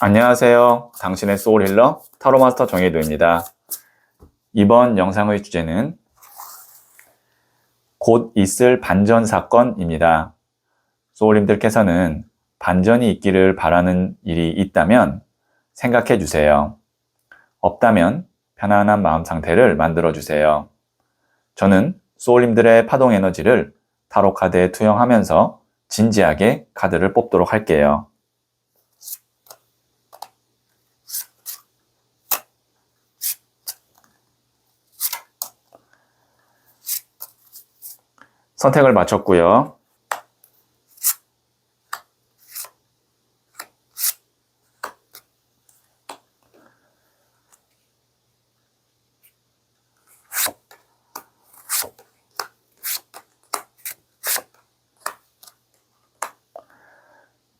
안녕하세요. 당신의 소울 힐러 타로 마스터 정혜도입니다. 이번 영상의 주제는 곧 있을 반전 사건입니다. 소울님들께서는 반전이 있기를 바라는 일이 있다면 생각해 주세요. 없다면 편안한 마음 상태를 만들어 주세요. 저는 소울님들의 파동 에너지를 타로 카드에 투영하면서 진지하게 카드를 뽑도록 할게요. 선택을 마쳤고요.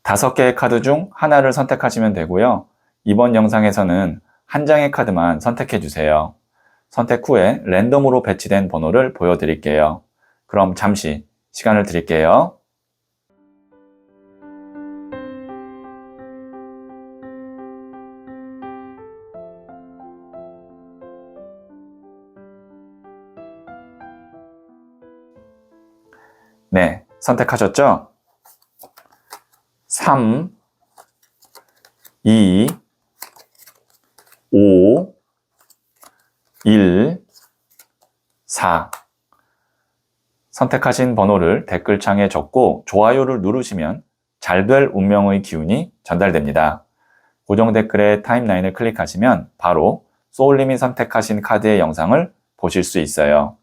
다섯 개의 카드 중 하나를 선택하시면 되고요. 이번 영상에서는 한 장의 카드만 선택해 주세요. 선택 후에 랜덤으로 배치된 번호를 보여드릴게요. 그럼 잠시 시간을 드릴게요. 네, 선택하셨죠? 3, 2, 5, 1, 4. 선택하신 번호를 댓글창에 적고 좋아요를 누르시면 잘 될 운명의 기운이 전달됩니다. 고정 댓글의 타임라인을 클릭하시면 바로 소울님이 선택하신 카드의 영상을 보실 수 있어요.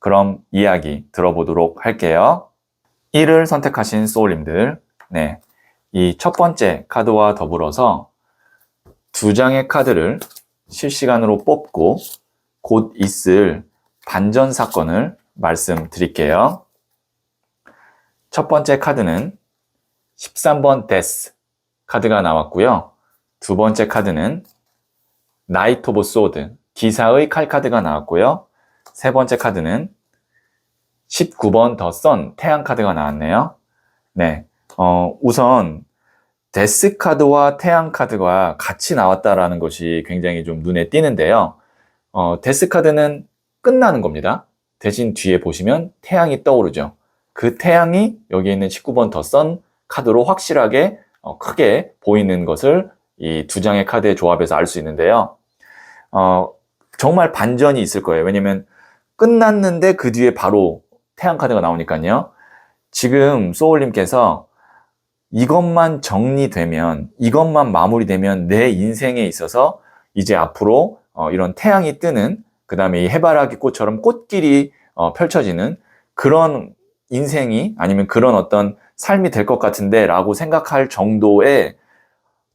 그럼 이야기 들어보도록 할게요. 1을 선택하신 소울님들, 네. 이 첫 번째 카드와 더불어서 두 장의 카드를 실시간으로 뽑고 곧 있을 반전 사건을 말씀드릴게요. 첫 번째 카드는 13번 데스 카드가 나왔고요. 두 번째 카드는 나이트 오브 소드 기사의 칼 카드가 나왔고요. 세 번째 카드는 19번 더 선 태양 카드가 나왔네요. 네. 어, 우선 데스 카드와 태양 카드가 같이 나왔다라는 것이 굉장히 좀 눈에 띄는데요. 어, 데스 카드는 끝나는 겁니다. 대신 뒤에 보시면 태양이 떠오르죠. 그 태양이 여기 있는 19번 더 선 카드로 확실하게 어, 크게 보이는 것을 이 두 장의 카드의 조합에서 알 수 있는데요. 어, 정말 반전이 있을 거예요. 왜냐면 끝났는데 그 뒤에 바로 태양 카드가 나오니까요. 지금 소울님께서 이것만 정리되면, 이것만 마무리되면 내 인생에 있어서 이제 앞으로 어, 이런 태양이 뜨는 그 다음에 이 해바라기 꽃처럼 꽃길이 어, 펼쳐지는 그런 인생이 아니면 그런 어떤 삶이 될 것 같은데 라고 생각할 정도의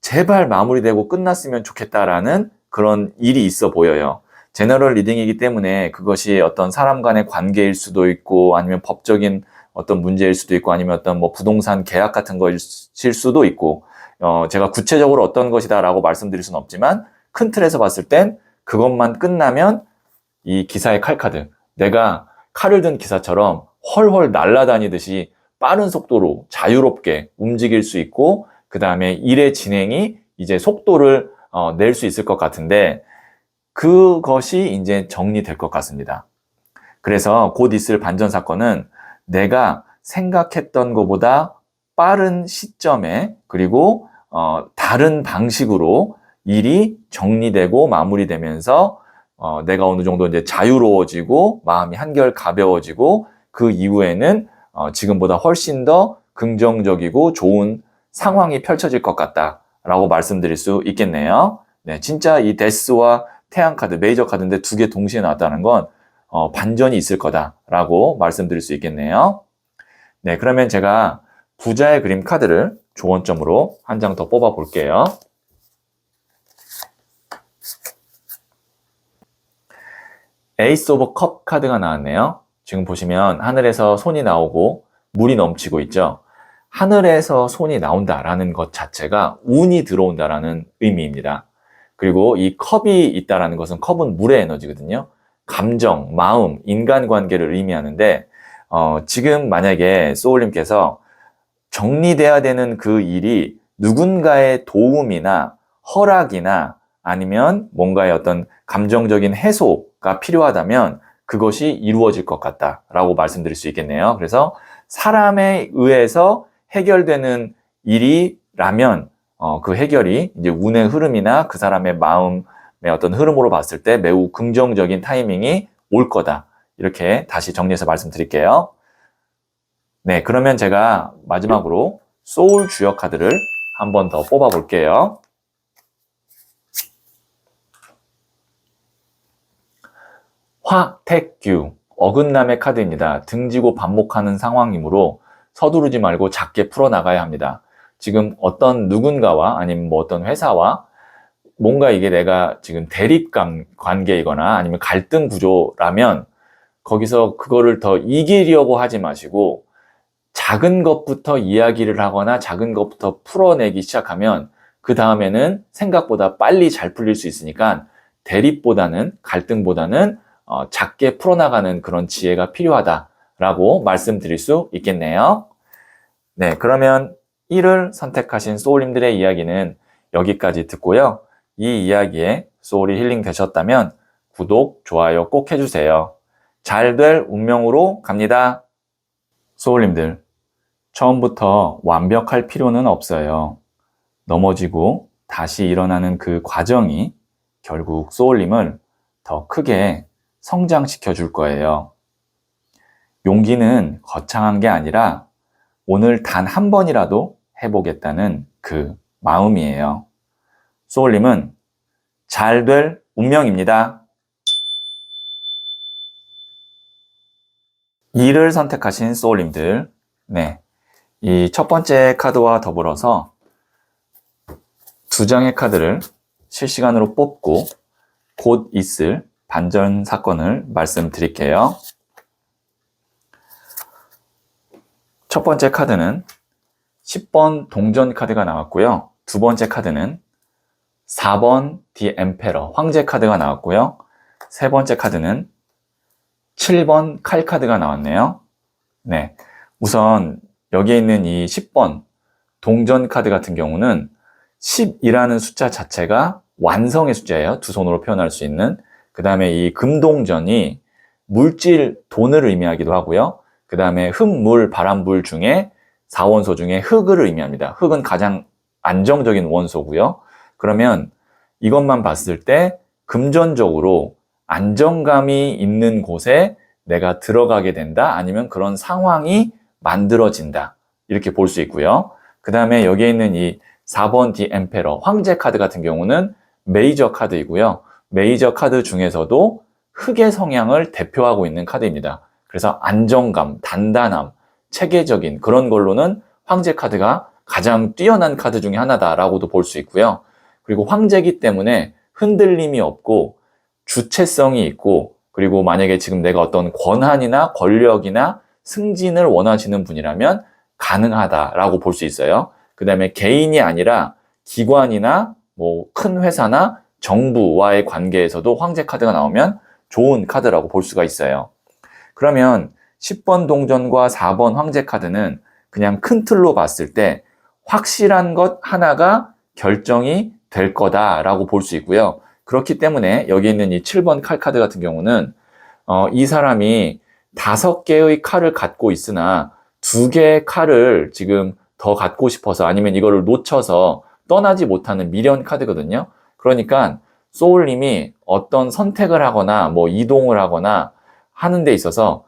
제발 마무리되고 끝났으면 좋겠다라는 그런 일이 있어 보여요. 제너럴 리딩이기 때문에 그것이 어떤 사람 간의 관계일 수도 있고 아니면 법적인 어떤 문제일 수도 있고 아니면 어떤 뭐 부동산 계약 같은 것일 수도 있고 어 제가 구체적으로 어떤 것이다라고 말씀드릴 수는 없지만 큰 틀에서 봤을 땐 그것만 끝나면 이 기사의 칼카드 내가 칼을 든 기사처럼 헐헐 날아다니듯이 빠른 속도로 자유롭게 움직일 수 있고 그 다음에 일의 진행이 이제 속도를 어, 낼 수 있을 것 같은데 그것이 이제 정리될 것 같습니다. 그래서 곧 있을 반전 사건은 내가 생각했던 것보다 빠른 시점에 그리고 어, 다른 방식으로 일이 정리되고 마무리되면서 어, 내가 어느 정도 이제 자유로워지고 마음이 한결 가벼워지고 그 이후에는 어, 지금보다 훨씬 더 긍정적이고 좋은 상황이 펼쳐질 것 같다라고 말씀드릴 수 있겠네요. 네, 진짜 이 데스와 태양 카드, 메이저 카드인데 두 개 동시에 나왔다는 건 어, 반전이 있을 거다라고 말씀드릴 수 있겠네요. 네, 그러면 제가 부자의 그림 카드를 조언점으로 한 장 더 뽑아 볼게요. 에이스 오브 컵 카드가 나왔네요. 지금 보시면 하늘에서 손이 나오고 물이 넘치고 있죠. 하늘에서 손이 나온다라는 것 자체가 운이 들어온다라는 의미입니다. 그리고 이 컵이 있다라는 것은 컵은 물의 에너지거든요. 감정, 마음, 인간관계를 의미하는데 어, 지금 만약에 소울님께서 정리돼야 되는 그 일이 누군가의 도움이나 허락이나 아니면 뭔가의 어떤 감정적인 해소가 필요하다면 그것이 이루어질 것 같다라고 말씀드릴 수 있겠네요. 그래서 사람에 의해서 해결되는 일이라면 어, 그 해결이 이제 운의 흐름이나 그 사람의 마음의 어떤 흐름으로 봤을 때 매우 긍정적인 타이밍이 올 거다. 이렇게 다시 정리해서 말씀드릴게요. 네, 그러면 제가 마지막으로 소울 주역 카드를 한 번 더 뽑아 볼게요. 화택규, 어긋남의 카드입니다. 등지고 반목하는 상황이므로 서두르지 말고 작게 풀어나가야 합니다. 지금 어떤 누군가와 아니면 뭐 어떤 회사와 뭔가 이게 내가 지금 대립 관- 관계이거나 아니면 갈등 구조라면 거기서 그거를 더 이기려고 하지 마시고 작은 것부터 이야기를 하거나 작은 것부터 풀어내기 시작하면 그 다음에는 생각보다 빨리 잘 풀릴 수 있으니까 대립보다는 갈등보다는 어, 작게 풀어나가는 그런 지혜가 필요하다라고 말씀드릴 수 있겠네요. 네, 그러면 1을 선택하신 소울님들의 이야기는 여기까지 듣고요. 이 이야기에 소울이 힐링 되셨다면 구독, 좋아요 꼭 해주세요. 잘 될 운명으로 갑니다. 소울님들, 처음부터 완벽할 필요는 없어요. 넘어지고 다시 일어나는 그 과정이 결국 소울님을 더 크게 성장시켜 줄 거예요. 용기는 거창한 게 아니라 오늘 단 한 번이라도 해보겠다는 그 마음이에요. 소울님은 잘 될 운명입니다. 2를 선택하신 소울님들, 네. 이 첫 번째 카드와 더불어서 두 장의 카드를 실시간으로 뽑고 곧 있을 반전 사건을 말씀드릴게요. 첫 번째 카드는 10번 동전 카드가 나왔고요. 두 번째 카드는 4번 디 엠페러 황제 카드가 나왔고요. 세 번째 카드는 7번 칼 카드가 나왔네요. 네. 우선 여기에 있는 이 10번 동전 카드 같은 경우는 10이라는 숫자 자체가 완성의 숫자예요. 두 손으로 표현할 수 있는. 그 다음에 이 금동전이 물질, 돈을 의미하기도 하고요. 그 다음에 흙, 물, 바람, 불 중에 4원소 중에 흙을 의미합니다. 흙은 가장 안정적인 원소고요. 그러면 이것만 봤을 때 금전적으로 안정감이 있는 곳에 내가 들어가게 된다 아니면 그런 상황이 만들어진다 이렇게 볼 수 있고요. 그 다음에 여기에 있는 이 4번 디 엠페러 황제 카드 같은 경우는 메이저 카드이고요. 메이저 카드 중에서도 흑의 성향을 대표하고 있는 카드입니다. 그래서 안정감, 단단함, 체계적인 그런 걸로는 황제 카드가 가장 뛰어난 카드 중에 하나다라고도 볼 수 있고요. 그리고 황제기 때문에 흔들림이 없고 주체성이 있고 그리고 만약에 지금 내가 어떤 권한이나 권력이나 승진을 원하시는 분이라면 가능하다라고 볼 수 있어요. 그 다음에 개인이 아니라 기관이나 뭐 큰 회사나 정부와의 관계에서도 황제 카드가 나오면 좋은 카드라고 볼 수가 있어요. 그러면 10번 동전과 4번 황제 카드는 그냥 큰 틀로 봤을 때 확실한 것 하나가 결정이 될 거다라고 볼 수 있고요. 그렇기 때문에 여기 있는 이 7번 칼 카드 같은 경우는 어, 이 사람이 다섯 개의 칼을 갖고 있으나 두 개의 칼을 지금 더 갖고 싶어서 아니면 이거를 놓쳐서 떠나지 못하는 미련 카드거든요. 그러니까 소울님이 어떤 선택을 하거나 뭐 이동을 하거나 하는 데 있어서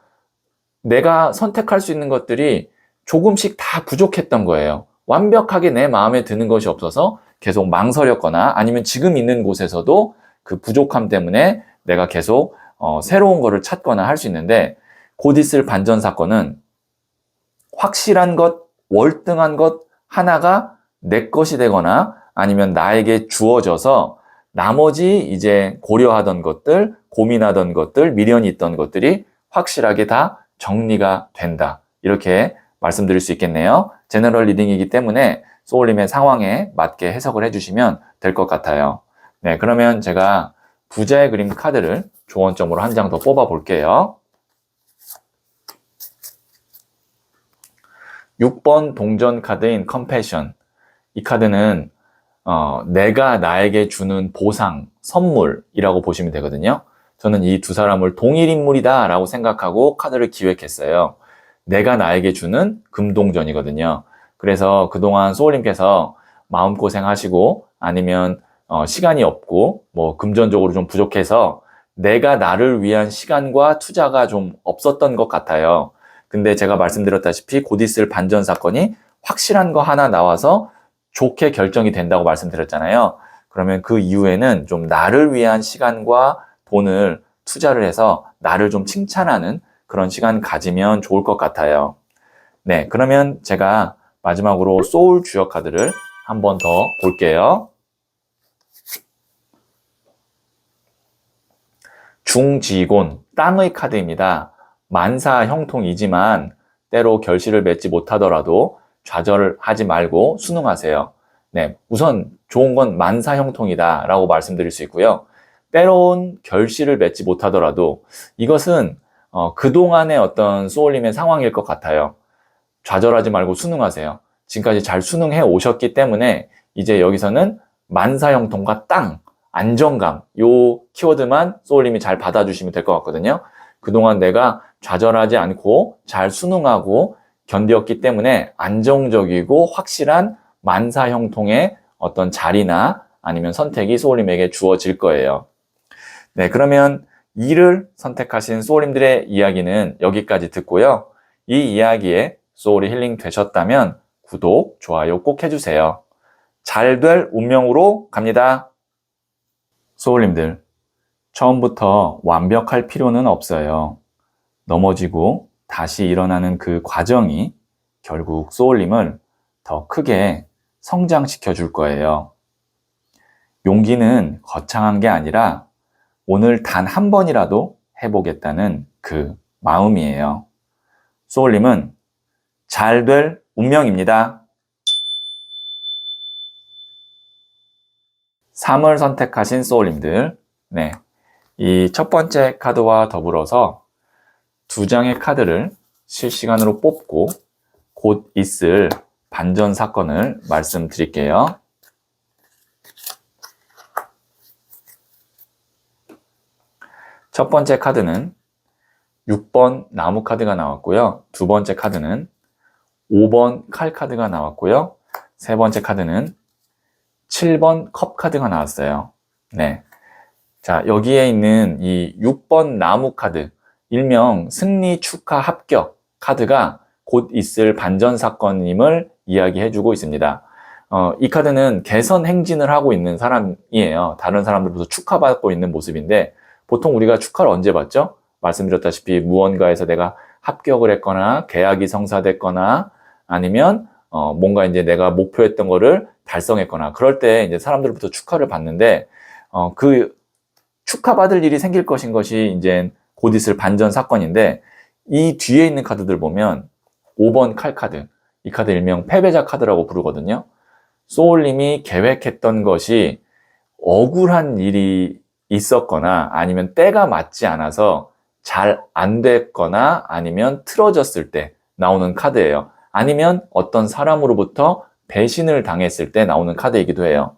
내가 선택할 수 있는 것들이 조금씩 다 부족했던 거예요. 완벽하게 내 마음에 드는 것이 없어서 계속 망설였거나 아니면 지금 있는 곳에서도 그 부족함 때문에 내가 계속 어, 새로운 거를 찾거나 할 수 있는데 곧 있을 반전 사건은 확실한 것, 월등한 것 하나가 내 것이 되거나 아니면 나에게 주어져서 나머지 이제 고려하던 것들, 고민하던 것들, 미련이 있던 것들이 확실하게 다 정리가 된다. 이렇게 말씀드릴 수 있겠네요. 제너럴 리딩이기 때문에 소울님의 상황에 맞게 해석을 해주시면 될 것 같아요. 네, 그러면 제가 부자의 그림 카드를 조언점으로 한 장 더 뽑아 볼게요. 6번 동전 카드인 컴패션. 이 카드는 어, 내가 나에게 주는 보상, 선물이라고 보시면 되거든요. 저는 이 두 사람을 동일 인물이다 라고 생각하고 카드를 기획했어요. 내가 나에게 주는 금동전이거든요. 그래서 그동안 소울님께서 마음고생 하시고 아니면 어, 시간이 없고 뭐 금전적으로 좀 부족해서 내가 나를 위한 시간과 투자가 좀 없었던 것 같아요. 근데 제가 말씀드렸다시피 곧 있을 반전 사건이 확실한 거 하나 나와서 좋게 결정이 된다고 말씀드렸잖아요. 그러면 그 이후에는 좀 나를 위한 시간과 돈을 투자를 해서 나를 좀 칭찬하는 그런 시간 가지면 좋을 것 같아요. 네, 그러면 제가 마지막으로 소울 주역 카드를 한 번 더 볼게요. 중지곤, 땅의 카드입니다. 만사 형통이지만 때로 결실을 맺지 못하더라도 좌절하지 말고 순응하세요. 네, 우선 좋은 건 만사 형통이다 라고 말씀드릴 수 있고요. 때로운 결실을 맺지 못하더라도 이것은 어, 그동안의 어떤 소울님의 상황일 것 같아요. 좌절하지 말고 순응하세요. 지금까지 잘 순응해 오셨기 때문에 이제 여기서는 만사 형통과 땅, 안정감, 요 키워드만 소울님이 잘 받아주시면 될 것 같거든요. 그동안 내가 좌절하지 않고 잘 순응하고 견디었기 때문에 안정적이고 확실한 만사 형통의 어떤 자리나 아니면 선택이 소울님에게 주어질 거예요. 네, 그러면 이를 선택하신 소울님들의 이야기는 여기까지 듣고요. 이 이야기에 소울이 힐링 되셨다면 구독, 좋아요 꼭 해주세요. 잘 될 운명으로 갑니다. 소울님들, 처음부터 완벽할 필요는 없어요. 넘어지고 다시 일어나는 그 과정이 결국 소울님을 더 크게 성장시켜 줄 거예요. 용기는 거창한 게 아니라 오늘 단 한 번이라도 해보겠다는 그 마음이에요. 소울님은 잘 될 운명입니다. 3을 선택하신 소울님들, 네. 이 첫 번째 카드와 더불어서 두 장의 카드를 실시간으로 뽑고 곧 있을 반전 사건을 말씀드릴게요. 첫 번째 카드는 6번 나무 카드가 나왔고요. 두 번째 카드는 5번 칼 카드가 나왔고요. 세 번째 카드는 7번 컵 카드가 나왔어요. 네. 자, 여기에 있는 이 6번 나무 카드, 일명 승리 축하 합격 카드가 곧 있을 반전 사건임을 이야기해주고 있습니다. 어, 이 카드는 개선 행진을 하고 있는 사람이에요. 다른 사람들부터 축하받고 있는 모습인데, 보통 우리가 축하를 언제 받죠? 말씀드렸다시피 무언가에서 내가 합격을 했거나 계약이 성사됐거나 아니면 어, 뭔가 이제 내가 목표했던 거를 달성했거나 그럴 때 이제 사람들부터 축하를 받는데 어, 그 축하받을 일이 생길 것인 것이 이제 곧 있을 반전 사건인데 이 뒤에 있는 카드들 보면 5번 칼 카드 이 카드 일명 패배자 카드라고 부르거든요. 소울님이 계획했던 것이 억울한 일이 있었거나 아니면 때가 맞지 않아서 잘 안 됐거나 아니면 틀어졌을 때 나오는 카드예요. 아니면 어떤 사람으로부터 배신을 당했을 때 나오는 카드이기도 해요.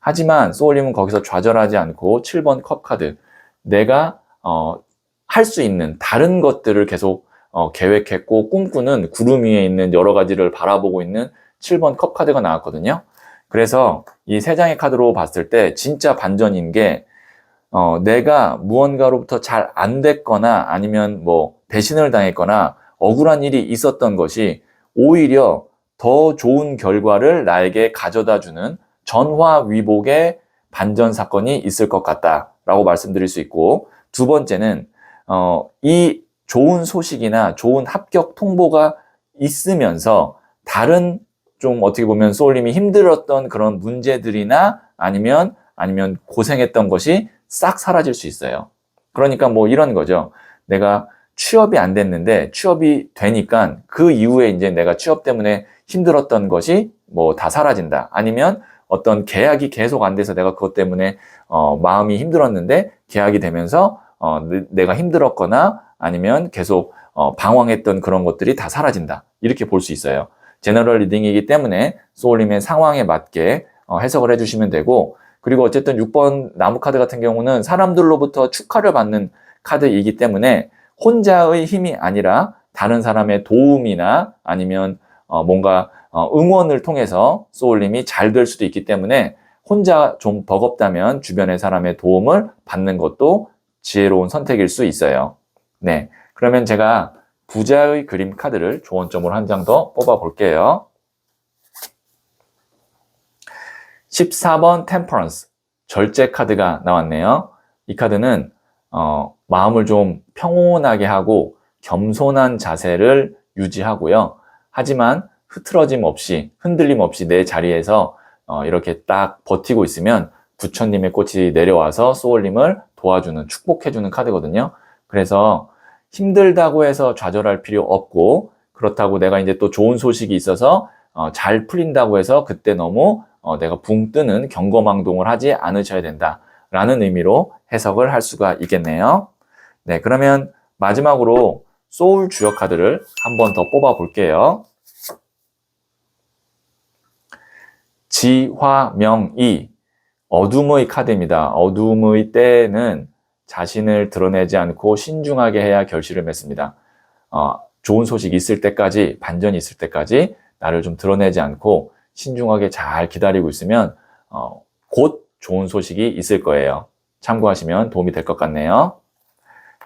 하지만 소울님은 거기서 좌절하지 않고 7번 컵 카드 내가 어, 할 수 있는 다른 것들을 계속 어, 계획했고 꿈꾸는 구름 위에 있는 여러 가지를 바라보고 있는 7번 컵 카드가 나왔거든요. 그래서 이 세 장의 카드로 봤을 때 진짜 반전인 게 어, 내가 무언가로부터 잘 안 됐거나 아니면 뭐 배신을 당했거나 억울한 일이 있었던 것이 오히려 더 좋은 결과를 나에게 가져다 주는 전화위복의 반전 사건이 있을 것 같다라고 말씀드릴 수 있고 두 번째는 어, 이 좋은 소식이나 좋은 합격 통보가 있으면서 다른 좀 어떻게 보면 소울님이 힘들었던 그런 문제들이나 아니면 아니면 고생했던 것이 싹 사라질 수 있어요. 그러니까 뭐 이런 거죠. 내가 취업이 안 됐는데 취업이 되니까 그 이후에 이제 내가 취업 때문에 힘들었던 것이 뭐 다 사라진다. 아니면 어떤 계약이 계속 안 돼서 내가 그것 때문에 어 마음이 힘들었는데 계약이 되면서 어 내가 힘들었거나 아니면 계속 어 방황했던 그런 것들이 다 사라진다. 이렇게 볼 수 있어요. 제너럴 리딩이기 때문에 소울님의 상황에 맞게 어, 해석을 해주시면 되고 그리고 어쨌든 6번 나무 카드 같은 경우는 사람들로부터 축하를 받는 카드이기 때문에 혼자의 힘이 아니라 다른 사람의 도움이나 아니면 어, 뭔가 어, 응원을 통해서 소울님이 잘 될 수도 있기 때문에 혼자 좀 버겁다면 주변의 사람의 도움을 받는 것도 지혜로운 선택일 수 있어요. 네. 그러면 제가 부자의 그림 카드를 조언점으로 한 장 더 뽑아 볼게요. 14번 템퍼런스 절제 카드가 나왔네요. 이 카드는 어, 마음을 좀 평온하게 하고 겸손한 자세를 유지하고요. 하지만 흐트러짐 없이 흔들림 없이 내 자리에서 어, 이렇게 딱 버티고 있으면 부처님의 꽃이 내려와서 소울님을 도와주는 축복해주는 카드거든요. 그래서 힘들다고 해서 좌절할 필요 없고 그렇다고 내가 이제 또 좋은 소식이 있어서 어, 잘 풀린다고 해서 그때 너무 어, 내가 붕 뜨는 경거망동을 하지 않으셔야 된다라는 의미로 해석을 할 수가 있겠네요. 네, 그러면 마지막으로 소울 주역 카드를 한 번 더 뽑아 볼게요. 지화명이 어둠의 카드입니다. 어둠의 때는 자신을 드러내지 않고 신중하게 해야 결실을 맺습니다. 어, 좋은 소식이 있을 때까지, 반전이 있을 때까지 나를 좀 드러내지 않고 신중하게 잘 기다리고 있으면 어, 곧 좋은 소식이 있을 거예요. 참고하시면 도움이 될 것 같네요.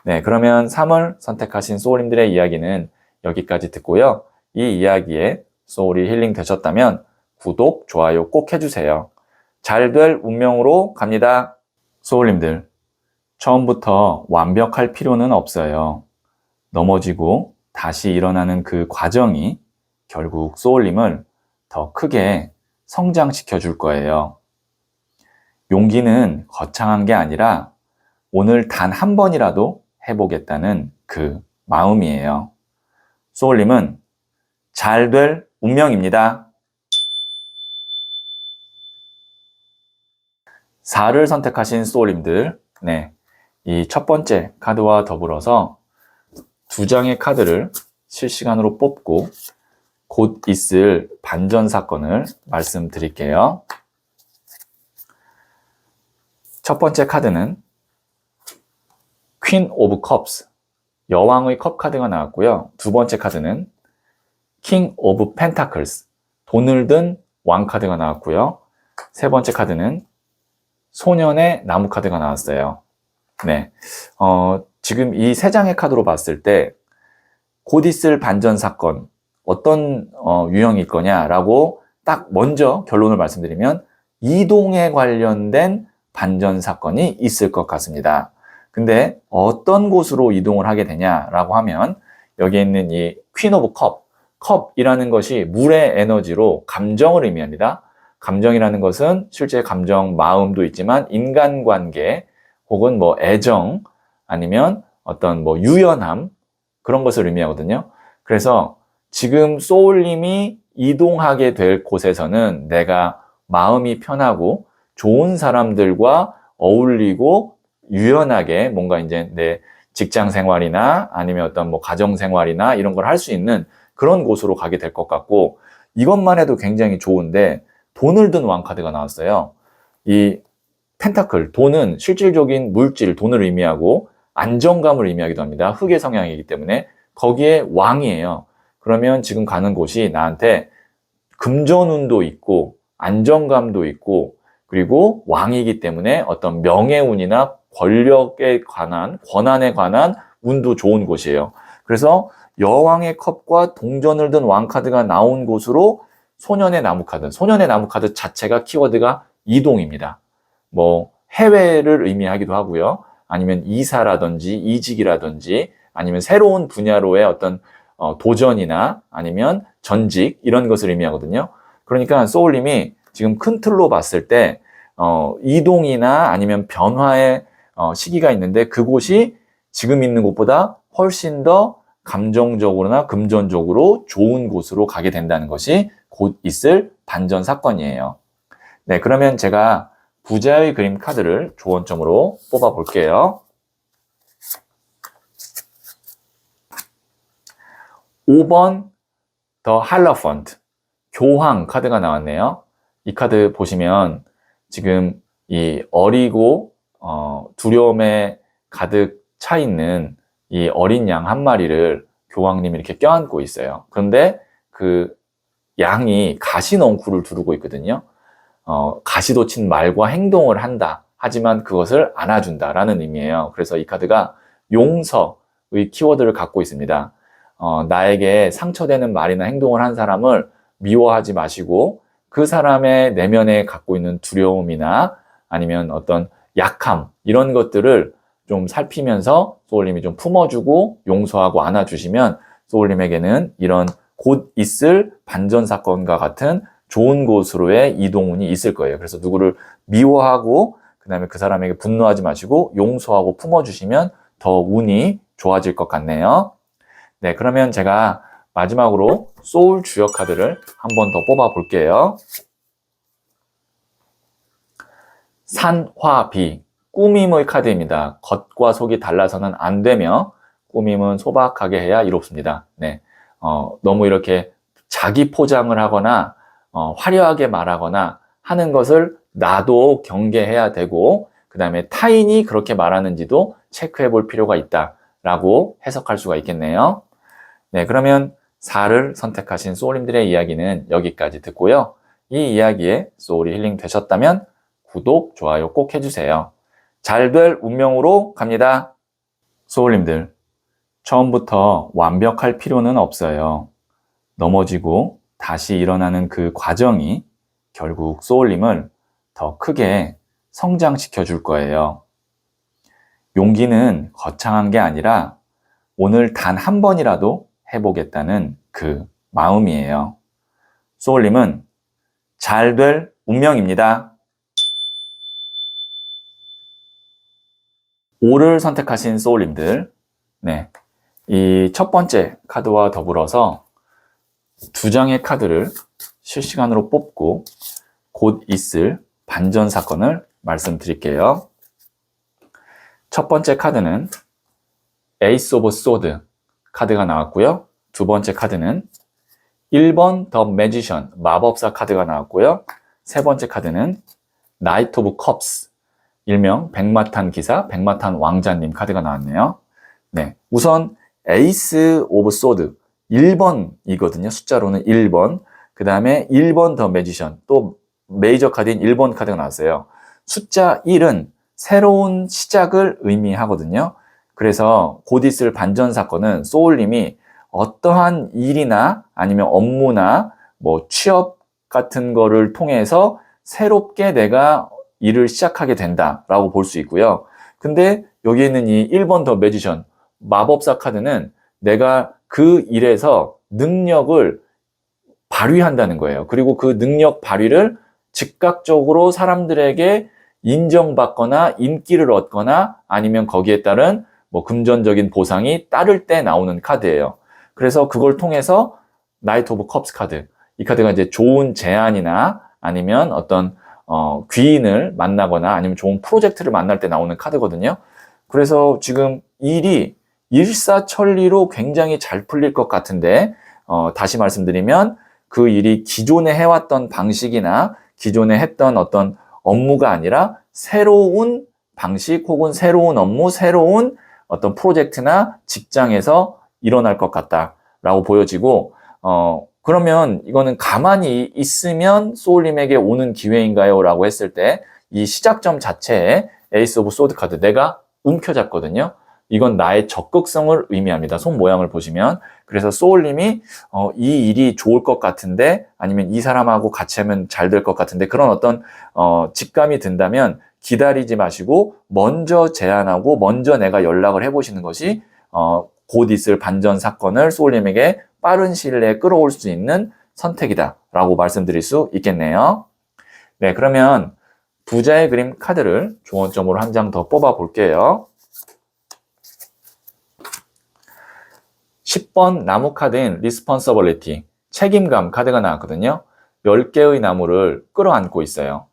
네, 그러면 3월 선택하신 소울님들의 이야기는 여기까지 듣고요. 이 이야기에 소울이 힐링 되셨다면 구독, 좋아요 꼭 해주세요. 잘 될 운명으로 갑니다. 소울님들, 처음부터 완벽할 필요는 없어요. 넘어지고 다시 일어나는 그 과정이 결국 소울님을 더 크게 성장시켜 줄 거예요. 용기는 거창한 게 아니라 오늘 단 한 번이라도 해보겠다는 그 마음이에요. 소울님은 잘 될 운명입니다. 4를 선택하신 소울님들, 네. 이 첫 번째 카드와 더불어서 두 장의 카드를 실시간으로 뽑고 곧 있을 반전 사건을 말씀드릴게요. 첫 번째 카드는 퀸 오브 컵스, 여왕의 컵 카드가 나왔고요. 두 번째 카드는 킹 오브 펜타클스, 돈을 든 왕 카드가 나왔고요. 세 번째 카드는 소년의 나무 카드가 나왔어요. 네. 어, 지금 이 세 장의 카드로 봤을 때, 곧 있을 반전 사건, 어떤 어, 유형일 거냐라고 딱 먼저 결론을 말씀드리면, 이동에 관련된 반전 사건이 있을 것 같습니다. 근데 어떤 곳으로 이동을 하게 되냐라고 하면, 여기에 있는 이 퀸 오브 컵, 컵이라는 것이 물의 에너지로 감정을 의미합니다. 감정이라는 것은 실제 감정, 마음도 있지만 인간관계 혹은 뭐 애정 아니면 어떤 뭐 유연함 그런 것을 의미하거든요. 그래서 지금 소울님이 이동하게 될 곳에서는 내가 마음이 편하고 좋은 사람들과 어울리고 유연하게 뭔가 이제 내 직장 생활이나 아니면 어떤 뭐 가정 생활이나 이런 걸 할 수 있는 그런 곳으로 가게 될 것 같고 이것만 해도 굉장히 좋은데 돈을 든 왕 카드가 나왔어요. 이 펜타클, 돈은 실질적인 물질, 돈을 의미하고 안정감을 의미하기도 합니다. 흑의 성향이기 때문에 거기에 왕이에요. 그러면 지금 가는 곳이 나한테 금전운도 있고 안정감도 있고 그리고 왕이기 때문에 어떤 명예운이나 권력에 관한 권한에 관한 운도 좋은 곳이에요. 그래서 여왕의 컵과 동전을 든 왕 카드가 나온 곳으로 소년의 나무 카드, 소년의 나무 카드 자체가 키워드가 이동입니다. 뭐 해외를 의미하기도 하고요. 아니면 이사라든지 이직이라든지 아니면 새로운 분야로의 어떤 어, 도전이나 아니면 전직 이런 것을 의미하거든요. 그러니까 소울님이 지금 큰 틀로 봤을 때 어, 이동이나 아니면 변화의 어, 시기가 있는데 그곳이 지금 있는 곳보다 훨씬 더 감정적으로나 금전적으로 좋은 곳으로 가게 된다는 것이 곧 있을 반전 사건이에요. 네, 그러면 제가 부자의 그림 카드를 조언점으로 뽑아 볼게요. 5번 더 할러펀트 교황 카드가 나왔네요. 이 카드 보시면 지금 이 어리고 어, 두려움에 가득 차 있는 이 어린 양 한 마리를 교황님이 이렇게 껴안고 있어요. 그런데 그 양이 가시넝쿨을 두르고 있거든요. 어, 가시돋친 말과 행동을 한다. 하지만 그것을 안아준다라는 의미예요. 그래서 이 카드가 용서의 키워드를 갖고 있습니다. 어, 나에게 상처되는 말이나 행동을 한 사람을 미워하지 마시고 그 사람의 내면에 갖고 있는 두려움이나 아니면 어떤 약함 이런 것들을 좀 살피면서 소울님이 좀 품어주고 용서하고 안아주시면 소울님에게는 이런 곧 있을 반전 사건과 같은 좋은 곳으로의 이동운이 있을 거예요. 그래서 누구를 미워하고 그 다음에 그 사람에게 분노하지 마시고 용서하고 품어주시면 더 운이 좋아질 것 같네요. 네, 그러면 제가 마지막으로 소울 주역 카드를 한 번 더 뽑아 볼게요. 산화비 꾸밈의 카드입니다. 겉과 속이 달라서는 안 되며 꾸밈은 소박하게 해야 이롭습니다. 네, 어, 너무 이렇게 자기 포장을 하거나 어, 화려하게 말하거나 하는 것을 나도 경계해야 되고 그 다음에 타인이 그렇게 말하는지도 체크해 볼 필요가 있다라고 해석할 수가 있겠네요. 네, 그러면 4를 선택하신 소울님들의 이야기는 여기까지 듣고요. 이 이야기에 소울이 힐링 되셨다면 구독, 좋아요 꼭 해주세요. 잘 될 운명으로 갑니다. 소울님들, 처음부터 완벽할 필요는 없어요. 넘어지고 다시 일어나는 그 과정이 결국 소울님을 더 크게 성장시켜 줄 거예요. 용기는 거창한 게 아니라 오늘 단 한 번이라도 해보겠다는 그 마음이에요. 소울님은 잘 될 운명입니다. 5를 선택하신 소울님들, 네. 이 첫 번째 카드와 더불어서 두 장의 카드를 실시간으로 뽑고 곧 있을 반전 사건을 말씀드릴게요. 첫 번째 카드는 에이스 오브 소드 카드가 나왔고요. 두 번째 카드는 1번 더 매지션 마법사 카드가 나왔고요. 세 번째 카드는 나이트 오브 컵스 일명 백마탄 기사, 백마탄 왕자님 카드가 나왔네요. 네. 우선 에이스 오브 소드 1번이거든요. 숫자로는 1번. 그 다음에 1번 더 매지션. 또 메이저 카드인 1번 카드가 나왔어요. 숫자 1은 새로운 시작을 의미하거든요. 그래서 곧 있을 반전 사건은 소울님이 어떠한 일이나 아니면 업무나 뭐 취업 같은 거를 통해서 새롭게 내가 일을 시작하게 된다라고 볼 수 있고요. 근데 여기 있는 이 1번 더 매지션 마법사 카드는 내가 그 일에서 능력을 발휘한다는 거예요. 그리고 그 능력 발휘를 즉각적으로 사람들에게 인정받거나 인기를 얻거나 아니면 거기에 따른 뭐 금전적인 보상이 따를 때 나오는 카드예요. 그래서 그걸 통해서 나이트 오브 컵스 카드. 이 카드가 이제 좋은 제안이나 아니면 어떤 어, 귀인을 만나거나 아니면 좋은 프로젝트를 만날 때 나오는 카드거든요. 그래서 지금 일이 일사천리로 굉장히 잘 풀릴 것 같은데 어, 다시 말씀드리면 그 일이 기존에 해왔던 방식이나 기존에 했던 어떤 업무가 아니라 새로운 방식 혹은 새로운 업무, 새로운 어떤 프로젝트나 직장에서 일어날 것 같다라고 보여지고 어 그러면 이거는 가만히 있으면 소울님에게 오는 기회인가요? 라고 했을 때 이 시작점 자체에 에이스 오브 소드 카드 내가 움켜잡거든요. 이건 나의 적극성을 의미합니다. 손 모양을 보시면. 그래서 소울님이 어, 이 일이 좋을 것 같은데 아니면 이 사람하고 같이 하면 잘 될 것 같은데 그런 어떤 어, 직감이 든다면 기다리지 마시고 먼저 제안하고 먼저 내가 연락을 해보시는 것이 어, 곧 있을 반전 사건을 소울님에게 빠른 시일 내에 끌어올 수 있는 선택이다 라고 말씀드릴 수 있겠네요. 네, 그러면 부자의 그림 카드를 조언점으로 한 장 더 뽑아 볼게요. 10번 나무 카드인 Responsibility, 책임감 카드가 나왔거든요. 10개의 나무를 끌어안고 있어요.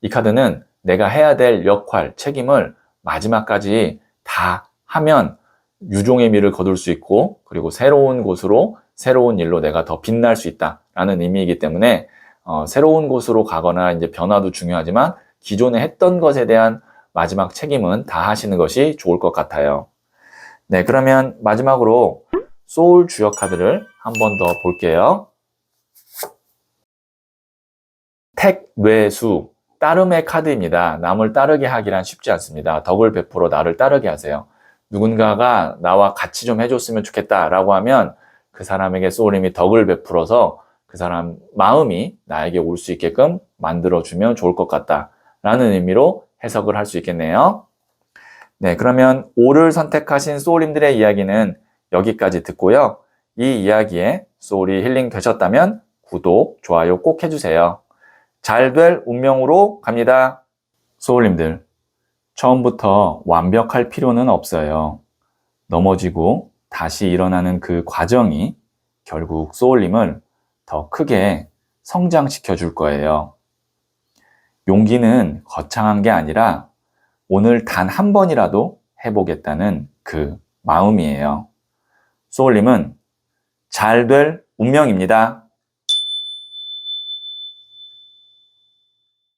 이 카드는 내가 해야 될 역할, 책임을 마지막까지 다 하면 유종의 미를 거둘 수 있고 그리고 새로운 곳으로 새로운 일로 내가 더 빛날 수 있다라는 의미이기 때문에 어, 새로운 곳으로 가거나 이제 변화도 중요하지만 기존에 했던 것에 대한 마지막 책임은 다 하시는 것이 좋을 것 같아요. 네, 그러면 마지막으로 소울 주역 카드를 한 번 더 볼게요. 택, 외수, 따름의 카드입니다. 남을 따르게 하기란 쉽지 않습니다. 덕을 베풀어 나를 따르게 하세요. 누군가가 나와 같이 좀 해줬으면 좋겠다라고 하면 그 사람에게 소울님이 덕을 베풀어서 그 사람 마음이 나에게 올 수 있게끔 만들어주면 좋을 것 같다라는 의미로 해석을 할 수 있겠네요. 네, 그러면 5를 선택하신 소울님들의 이야기는 여기까지 듣고요. 이 이야기에 소울이 힐링 되셨다면 구독, 좋아요 꼭 해주세요. 잘 될 운명으로 갑니다. 소울님들, 처음부터 완벽할 필요는 없어요. 넘어지고 다시 일어나는 그 과정이 결국 소울님을 더 크게 성장시켜 줄 거예요. 용기는 거창한 게 아니라 오늘 단 한 번이라도 해보겠다는 그 마음이에요. 소울님은 잘 될 운명입니다.